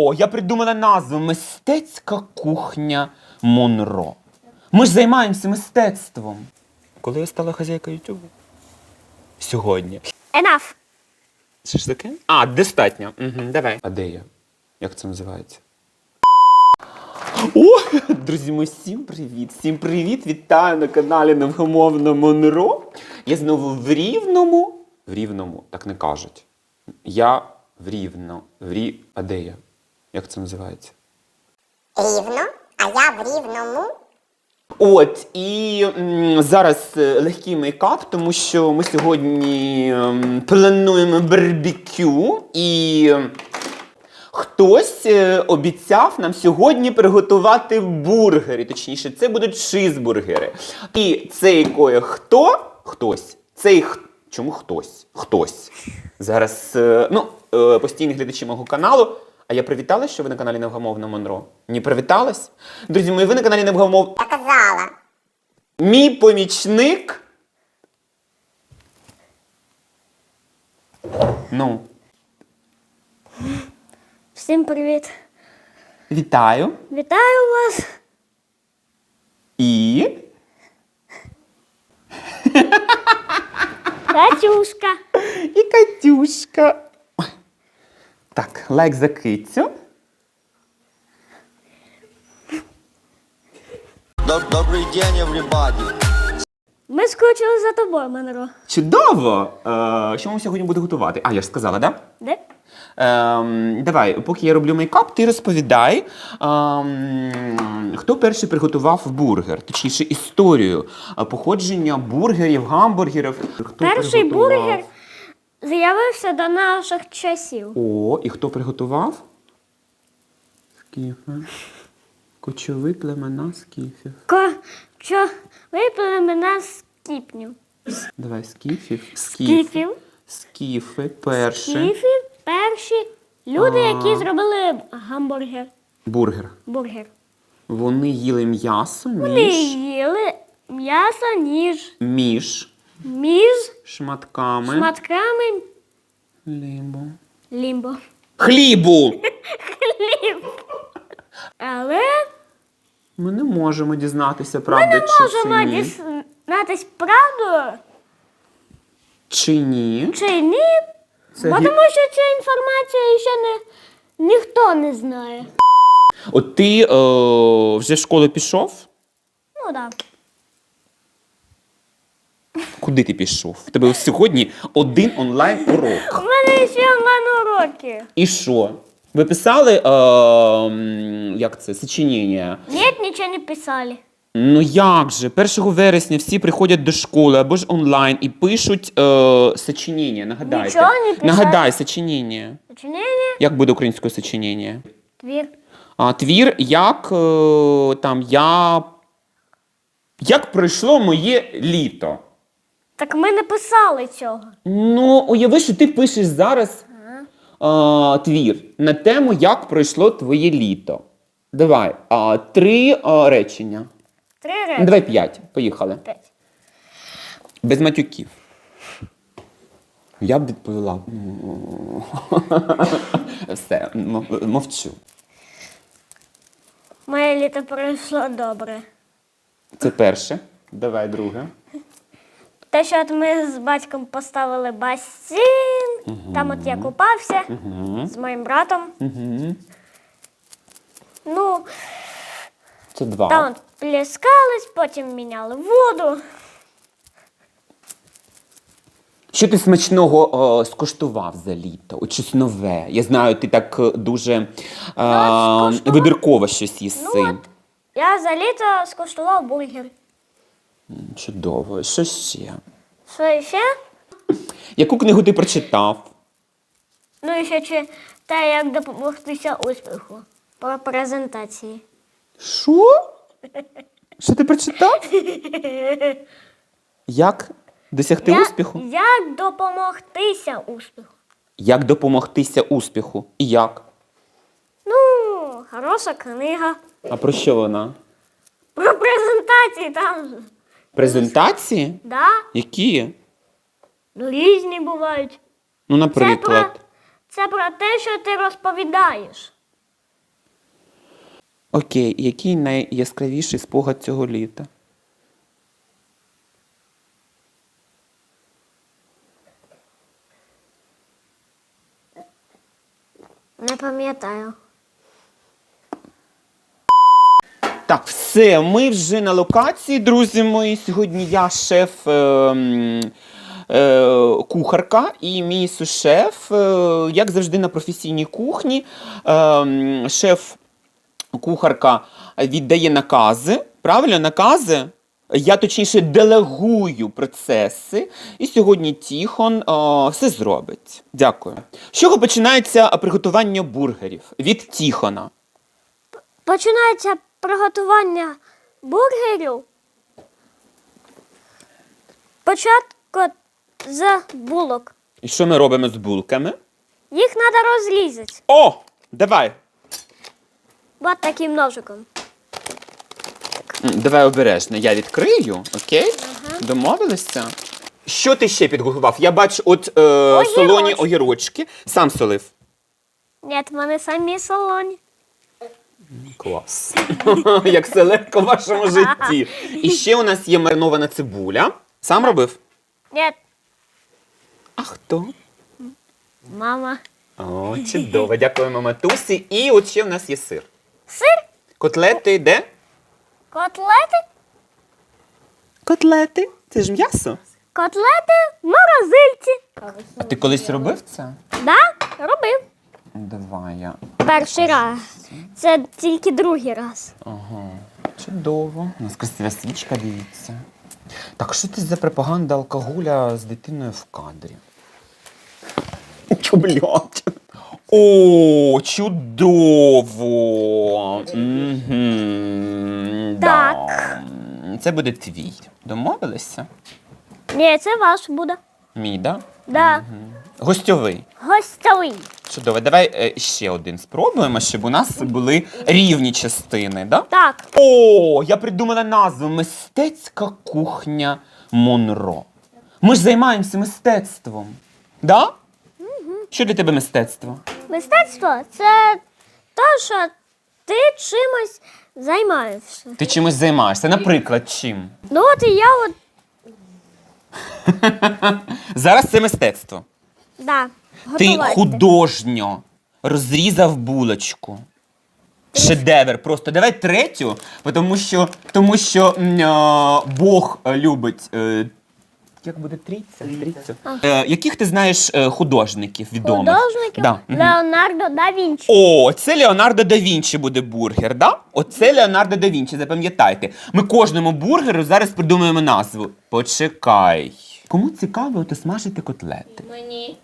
О, я придумала назву Мистецька кухня Монро. Ми ж займаємося мистецтвом. Коли я стала хазяйкою Ютубу? Сьогодні. Enough. Таке? А, достатньо. Угу, давай. А де я? Як це називається? О, друзі, мої, всім привіт! Всім привіт! Вітаю на каналі Невгомовно Монро. Я знову в Рівному. В Рівному, так не кажуть. Я в Рівно. В Рі... А де я? Як це називається? Рівно, а я в рівному. От і м, зараз е, легкий мейкап, тому що ми сьогодні ем, плануємо барбекю, і хтось е, обіцяв нам сьогодні приготувати бургери. Точніше, це будуть чизбургери. І цей кое хто? Хтось. Цей х- Чому хтось? Хтось. Зараз е, ну, е, постійні глядачі мого каналу. А я привіталась, що ви на каналі Невгамовна Монро? Ні, привіталась? Друзі мої, ви на каналі Невгамов... Я казала. Мій помічник. Ну, Всім привіт. вітаю. Вітаю вас. І. Катюшка. І Катюшка. Так, лайк за кицю. Доб- Добрый день, everybody. Ми скучили за тобою, Монро. Чудово! Е, що ми сьогодні будемо готувати? А, я ж сказала, так? Да? Де? Ем, давай, поки я роблю мейкап, ти розповідай, ем, хто перший приготував бургер, точніше історію походження бургерів, гамбургерів. Хто Перший приготував? бургер з'явився до наших часів. О, і хто приготував? Скіфи. Кочові племена скіфів. Ко, що випили мене з кіпню. Давай, скіфів. Скіфів. Скіфи, перші. Скіфів перші люди, А. які зробили гамбургер. Бургер. Бургер. Вони їли м'ясо Вони між, їли м'ясо ніж між між шматками. шматками Лібо. лімбо. Хлібу! Але Ми не можемо дізнатися, правда, чи можемо ні. дізнатись правду Чи ні. чи ні, Це бо гі- тому що ця інформація ще не ніхто не знає. От ти е, вже в школу пішов? Ну так. Куди ти пішов? В тебе сьогодні один онлайн урок. У мене ще в мене уроки. І що? Ви писали, е, як це, сочинення? Ні, нічого не писали. Ну як же? 1 вересня всі приходять до школи або ж онлайн і пишуть е, сочинення. Нагадайте. Нічого не писали. Нагадай сочинення. Сочинення, Як буде українською сочинення? твір. А, твір, як е, там я. Як пройшло моє літо? Так ми не писали цього. Ну, уяви, що ти пишеш зараз а, твір на тему, як пройшло твоє літо. Давай, а, три а, речення. Три Ну, речі. давай п'ять. Поїхали. П'ять. Без матюків. Я б відповіла. ну, Все, мов- мовчу. Моє літо пройшло добре. Це перше. Давай друге. Те, що от ми з батьком поставили басейн, там от я купався з моїм братом. Ну, Це два. там от плескались, потім міняли воду. Що ти смачного е, скуштував за літо? От щось нове. Я знаю, ти так е, дуже е, скуштував. вибірково щось їси. Ну от, я за літо скуштував бургер. Чудово. Що ще? Що ще? Яку книгу ти прочитав? Ну і ще чи те, як допомогтися успіху по презентації. Що? Що ти прочитав? Як досягти Я- успіху? Як допомогтися успіху? Як допомогтися успіху? І як? Ну, хороша книга. А про що вона? Про презентації там. Презентації? Да? Які? Ну, різні бувають. Ну, Це про, це про те, що ти розповідаєш. Окей, який найяскравіший спогад цього літа? Не пам'ятаю. Так, все, ми вже на локації, друзі мої. Сьогодні я шеф е, е, кухарка і мій сушеф, е, як завжди, на професійній кухні. Е, шеф кухарка віддає накази. Правильно, накази? Я точніше делегую процеси, і сьогодні Тіхон е, все зробить. Дякую. З чого починається приготування бургерів? Від Тіхона. Починається приготування бургерів. Початку з булок. І що ми робимо з булками? Їх треба розрізати. О! Давай! От таким ножиком. Давай обережно. Я відкрию, окей? Домовилися? Що ти ще підготував? Я бачу от е, солоні огірочки. Сам солив. Ні, в мене самі солоні. Клас. Як все легко в вашому житті. І ще у нас є маринована цибуля. Сам робив? Ні, А хто? мама. О, чудово. Дякуємо матусі. І от ще в нас є сир. Сир, Котлети де? котлети, Котлети. Це ж м'ясо. котлети в морозильці. А ти колись робив це? Да, робив. Давай я. Перший раз. Це тільки другий раз. Ага, чудово. У нас красива свічка, дивіться. Так, що це за пропаганда алкоголя з дитиною в кадрі? Блядь? О, чудово! Мгм, Так. Да. Це буде твій. Домовилися? Ні, це ваш буде. Мій, да? Да. Гостьовий. Гостьовий. Чудово. Давай е, ще один спробуємо, щоб у нас були рівні частини, да? Так, О, я придумала назву Мистецька кухня Монро. Ми ж займаємося мистецтвом. Да? Що для тебе мистецтво? мистецтво це те, що ти чимось займаєшся. Ти чимось займаєшся? Наприклад, чим? Ну от і я от, Зараз це мистецтво. Да, Ти готувати. художньо розрізав булочку. Шедевр. Просто давай третю, тому що, тому що м, а, Бог е, любить. Е, як буде трійця? Трійця? Е, яких ти знаєш е, художників відомих? Художників Да. мгм. Леонардо да Вінчі. О, це Леонардо да Вінчі буде бургер, да? Оце Леонардо да Вінчі, запам'ятайте. Ми кожному бургеру зараз придумаємо назву. Почекай. Кому цікаво, то смажити котлети. Мені.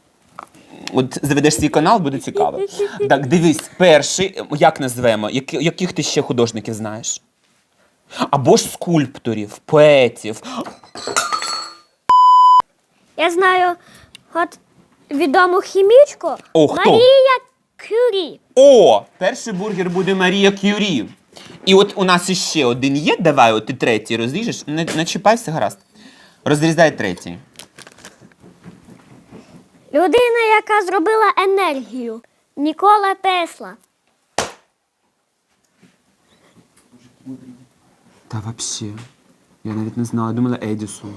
От заведеш свій канал, буде цікаво. Так, дивись, перший, як назвемо? Які- яких ти ще художників знаєш? Або ж скульпторів, поетів. Я знаю от відому хімічку О, хто? Марія Кюрі. О, перший бургер буде Марія Кюрі. І от у нас іще один є. Давай, от ти третій розріжеш. Не, не чіпайся, гаразд. Розрізай третій. Людина, яка зробила енергію. Нікола Тесла. Та вообще. Я навіть не знала, думала Едісон.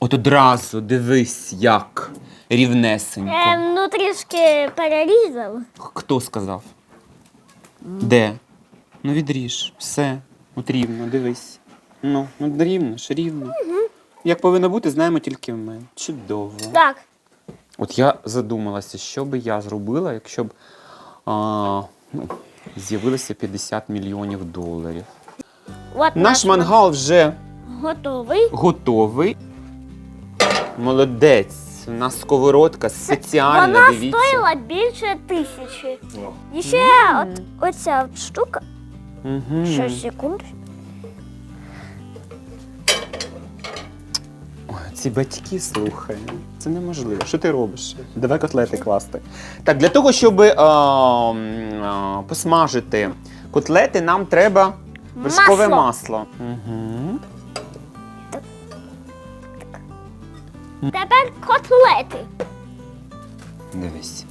От одразу дивись, як рівнесенько. Е, ну трішки перерізав. Хто сказав? Де? Ну відріж. Все. От рівно, дивись. Ну, ну рівно ж, рівно. Як повинно бути, знаємо тільки ми. Чудово. Так. От я задумалася, що би я зробила, якщо б а, ну, з'явилося 50 мільйонів доларів. От Наш мангал вже готовий. готовий. Молодець. У нас сковородка спеціальна, Вона дивіться. стоїла більше тисячі. І ще от оця от штука. Угу. Ще секунду. Ці батьки, слухай, це неможливо. Що ти робиш? Давай котлети класти. Так, для того, щоб а, м, а, посмажити котлети, нам треба вершкове Масло. масло. Угу. Тепер котлети. Дивись.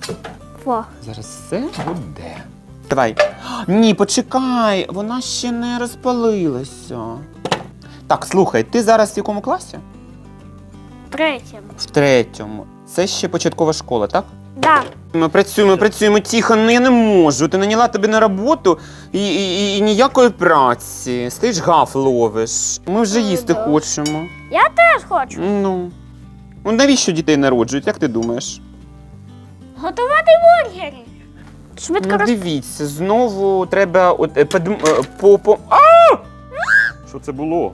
Во. Зараз все буде. Давай. Ні, почекай, вона ще не розпалилася. Так, слухай, ти зараз в якому класі? Третім. В третьому. Це ще початкова школа, так? Да. Ми працюємо, працюємо тихо, ну я не можу. Ти наняла тебе на роботу і, і, і, і ніякої праці. Стоїш гаф ловиш. Ми вже Ну, їсти да. хочемо. Я теж хочу. Ну. Ну навіщо дітей народжують, як ти думаєш? Готувати бургери. Швидко Ну роз... дивіться, знову треба от, е, подм, е, по, по. А! Що це було?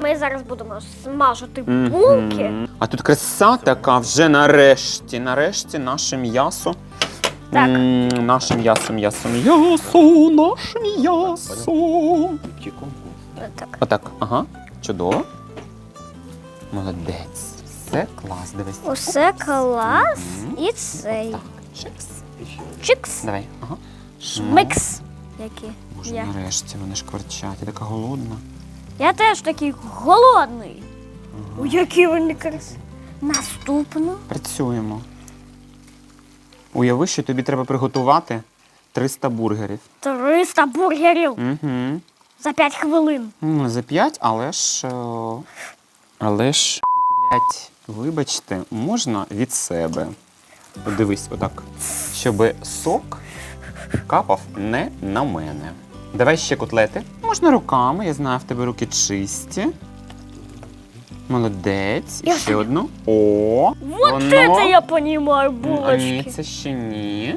Ми зараз будемо смажити булки. Мгм. А тут краса така вже нарешті. Нарешті наше м'ясо. Так. М, Наше м'ясо, м'ясо, м'ясо, наше м'ясо. Так. Отак, ага. Чудово. Молодець. Все клас, дивись. Усе клас. Мгм. І цей. Так, чекс. Чикс. Давай, ага. Микс. Який? Боже, Я. нарешті вони шкварчать, я така голодна. Я теж такий голодний. У які вони красиві. Наступно. Працюємо. Уяви, що тобі треба приготувати 300 бургерів. 300 бургерів Угу. за 5 хвилин. Ну, за 5, але ж. е, Але ж, блять, вибачте, можна від себе. Подивись, отак. Щоб сок капав не на мене. Давай ще котлети. Можна руками, я знаю, в тебе руки чисті. Молодець. І ще одну. О! Вот воно. це я понімаю А ні, це ще ні.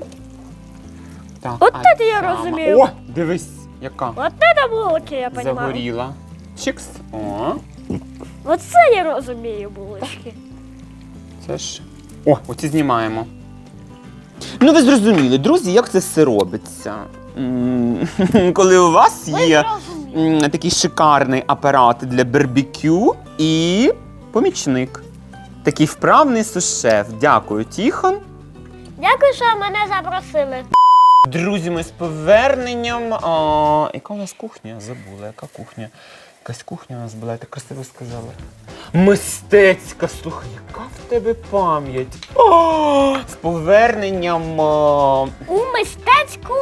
Так, От а це я розумію. О, дивись, яка. Вот это булочки я понімаю. Загоріла. Чикс. О, Оце я розумію булочки. це ж. О, оці знімаємо. Ну, ви зрозуміли, друзі, як це все робиться. М, Коли у вас є такий шикарний апарат для барбекю і помічник. Такий вправний сушеф. Дякую, Тіхон. Дякую, що мене запросили. Друзі, ми з поверненням. А, яка у нас кухня? Забула, яка кухня? Якась кухня у нас була, я так красиво сказала. Мистецька, слухай, яка в тебе пам'ять? О, з поверненням. а, У мистецьку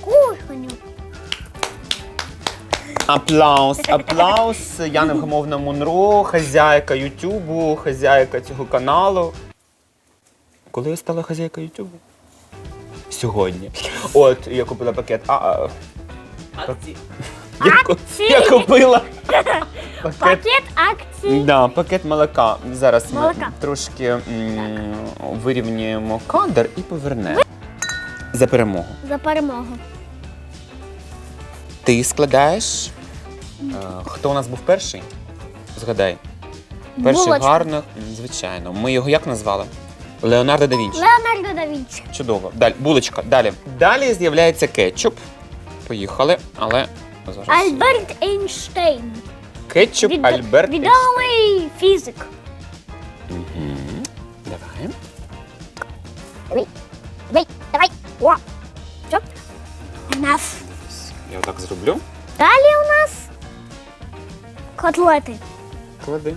кухню. Аплаус, аплаус. Я невгамовна Монро, хазяйка Ютубу, хазяйка цього каналу. Коли я стала хазяйкою Ютубу? Сьогодні. От я купила пакет. А, а, я, ку- Акції. я купила пакет. Пакет акцій. Да, пакет молока. Зараз ми Молока. трошки м, вирівнюємо кадр і повернемо. За перемогу. За перемогу. Ти складаєш. Е, хто у нас був перший? Згадай. Перший Булочка. гарно, звичайно. Ми його як назвали? Леонардо да Вінчі. Леонардо да Вінчі. Чудово. Далі, булочка. Далі. Далі з'являється кетчуп. Поїхали, але зараз. Альберт Ейнштейн. Кетчуп Від- Альберт. Відомий фізик. Мгм. Давай. Давай, давай. О. Що? Enough. Я отак зроблю. Далі у нас котлети. Клади.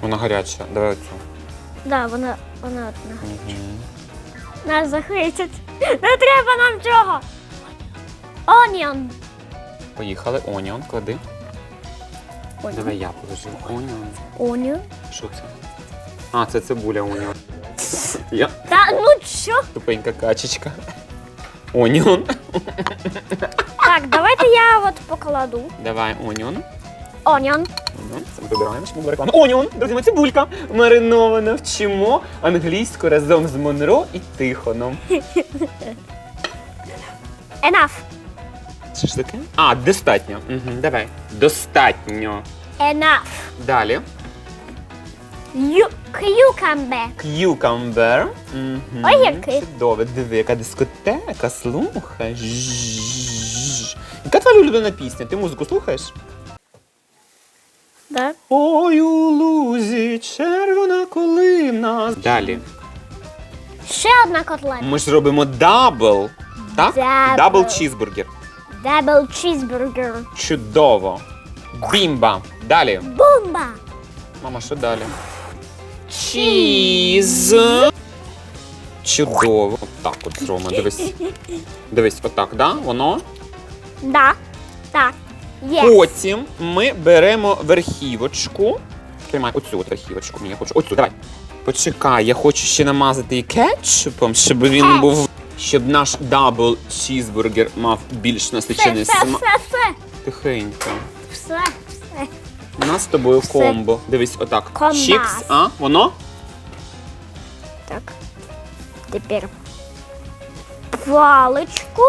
Вона гаряча. Давай оцю. Да, вона, вона одна. Нас захистять. Не треба нам цього. Оніон. Поїхали. Оніон, клади. Давай я положу. Оніон. Оніон. Що це? А, це цибуля оніон. Я Та ну що? тупенька качечка. Оніон. Так, давайте я от покладу. Давай оніон. Оніон. Це ми добираємо, щоб була реклама. Оніон! Друзі, ми цибулька. Маринована. Вчимо англійську разом з Монро і Тихоном. Enough. Що ж таке? А, достатньо. Угу, давай. Достатньо. Enough. Далі. Ю- Cucumber. К'юкамбер. Угу. Огірки. Чудово. Диви, яка дискотека, слухай. Жжж. Яка твоя улюблена пісня? Ти музику слухаєш? Да. Ой, у лузі червона колина. Далі. Ще одна котлета. Ми ж робимо дабл. Так? Дабл. Дабл чізбургер. Double cheeseburger. Чудово. Бімба. Далі. Бомба. Мама, що далі? Чіз. Чудово. Отак от, Рома, дивись. Дивись, отак, да? Воно. Да. Так. Є. Потім ми беремо верхівочку. Тримай оцю от верхівочку. Мені я хочу. Оцю, давай. Почекай, я хочу ще намазати її кетчупом, щоб він Кетчуп. був. Щоб наш дабл чізбургер мав більш Все, насичений все, смак. все, все. Тихенько. Все, все. У нас з тобою Все. комбо. Дивись, отак. Комбас. Чікс, а? Воно? Так. Тепер паличку.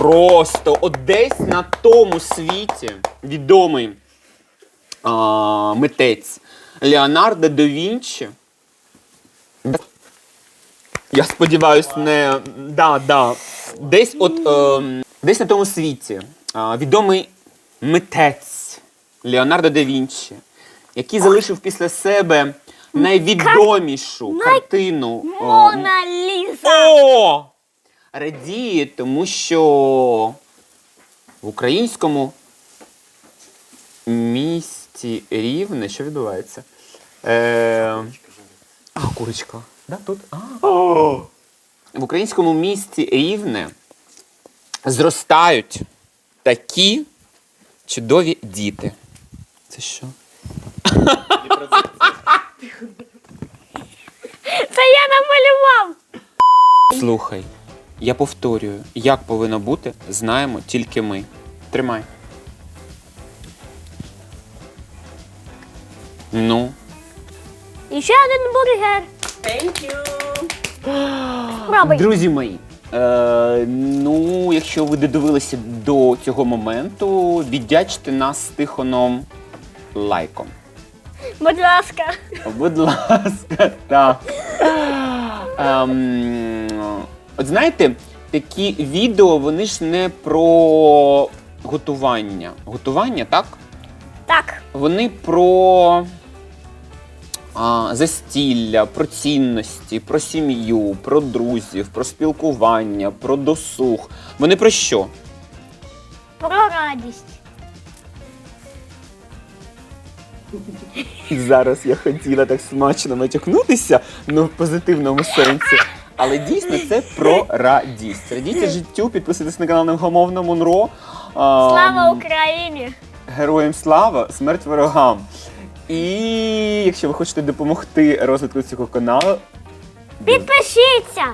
Просто от десь на тому світі відомий а, митець Леонардо да Вінчі. Я сподіваюсь, не. Да, да. Десь от ем, десь на тому світі а, відомий митець Леонардо да Вінчі, який залишив після себе найвідомішу картину. Мона Ліза. о! Радіє, тому що в українському місті Рівне, що відбувається? Е... А, курочка. Да, тут? А. В українському місті Рівне зростають такі чудові діти. Це що? Це я намалював. Слухай, я повторюю, як повинно бути, знаємо тільки ми. Тримай. Ну, І ще один бургер. Thank you. Друзі мої. Е, ну, якщо ви додивилися до цього моменту, віддячте нас Тихоном лайком. Будь ласка. Будь ласка, так. Ем, от знаєте, такі відео, вони ж не про готування. Готування, так? Так. Вони про а, застілля, про цінності, про сім'ю, про друзів, про спілкування, про досуг. Вони про що? Про радість. Зараз я хотіла так смачно натякнутися, ну в позитивному сенсі. Але дійсно це про радість. Радійте життю, підписуйтесь на канал Невгомовна Монро. Слава Україні! Героям слава, смерть ворогам. І якщо ви хочете допомогти розвитку цього каналу, Підпишіться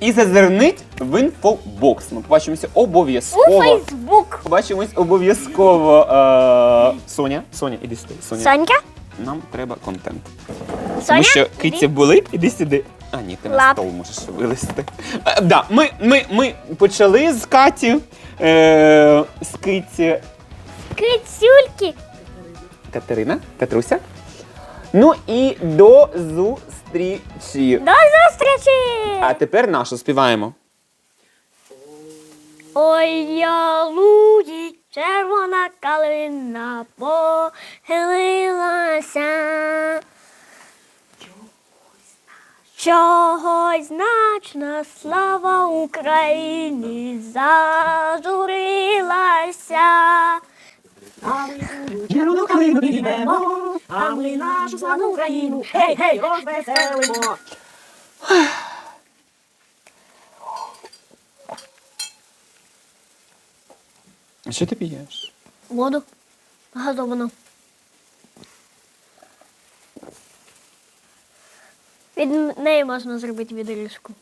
і зазирніть в інфобокс. Ми побачимося у обов'язково. Фейсбук. Побачимось обов'язково. Е, Соня, Соня, іди сюди. Соня, Сонька? нам треба контент. Соня? Тому що киця болить, іди сюди. А, ні, ти на Лап. стол можеш вилезти. Е, да, ми, ми, ми почали з Каті, е, з киці Кицюльки. Катерина, Катруся. Ну і до зустрічі. До зустрічі! А тепер нашу співаємо. Ой, я луї, червона калина похилилася. Чогось значна слава Україні зажурилася. Червону калину підіймемо, а ми нашу славну Україну. Гей, гей, розвеселимо. А що ти п'єш? Воду газовану. Від неї можна зробити відрізку.